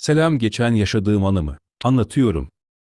Selam geçen yaşadığım anımı. Anlatıyorum.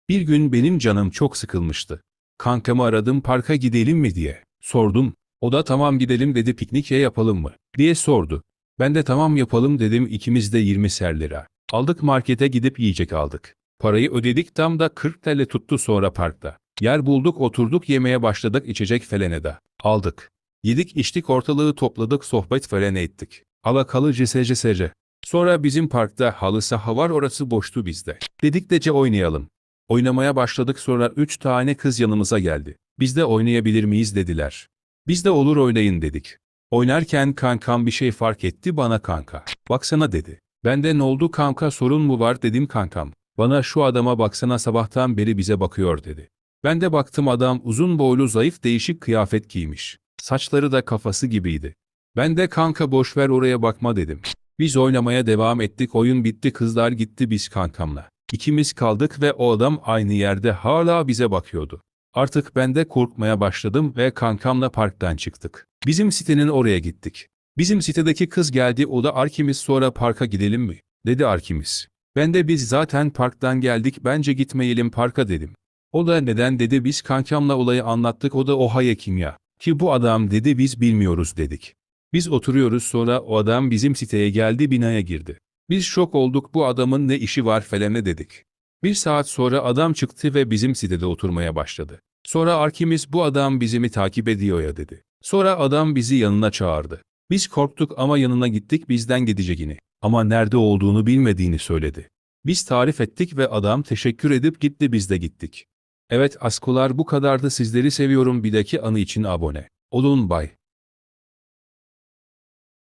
Bir gün benim canım çok sıkılmıştı. Kankamı aradım parka gidelim mi diye. Sordum. O da tamam gidelim dedi piknik ya yapalım mı? diye sordu. Ben de tamam yapalım dedim ikimiz de 20 ser lira. Aldık markete gidip yiyecek aldık. Parayı ödedik tam da 40 TL tuttu sonra parkta. Yer bulduk oturduk yemeye başladık içecek felene de. Aldık. Yedik içtik ortalığı topladık sohbet falan ettik. Alakalı cese cesece. Sonra bizim parkta halı saha var orası boştu bizde. Dedik de ce oynayalım. Oynamaya başladık sonra üç tane kız yanımıza geldi. Biz de oynayabilir miyiz dediler. Biz de olur oynayın dedik. Oynarken kankam bir şey fark etti bana kanka. Baksana dedi. Ben de ne oldu kanka sorun mu var dedim kankam. Bana şu adama baksana sabahtan beri bize bakıyor dedi. Ben de baktım adam uzun boylu zayıf değişik kıyafet giymiş. Saçları da kafası gibiydi. Ben de kanka boş ver oraya bakma dedim. Biz oynamaya devam ettik oyun bitti kızlar gitti biz kankamla. İkimiz kaldık ve o adam aynı yerde hala bize bakıyordu. Artık ben de korkmaya başladım ve kankamla parktan çıktık. Bizim sitenin oraya gittik. Bizim sitedeki kız geldi o da Arkimiz sonra parka gidelim mi? dedi Arkimiz. Ben de biz zaten parktan geldik bence gitmeyelim parka dedim. O da neden dedi biz kankamla olayı anlattık o da oha ya. Ki bu adam dedi biz bilmiyoruz dedik. Biz oturuyoruz sonra o adam bizim siteye geldi binaya girdi. Biz şok olduk bu adamın ne işi var falan ne dedik. Bir saat sonra adam çıktı ve bizim sitede oturmaya başladı. Sonra Arkimiz bu adam bizi mi takip ediyor ya dedi. Sonra adam bizi yanına çağırdı. Biz korktuk ama yanına gittik bizden gideceğini. Ama nerede olduğunu bilmediğini söyledi. Biz tarif ettik ve adam teşekkür edip gitti biz de gittik. Evet askolar bu kadardı sizleri seviyorum bir daki anı için abone. Olun bay.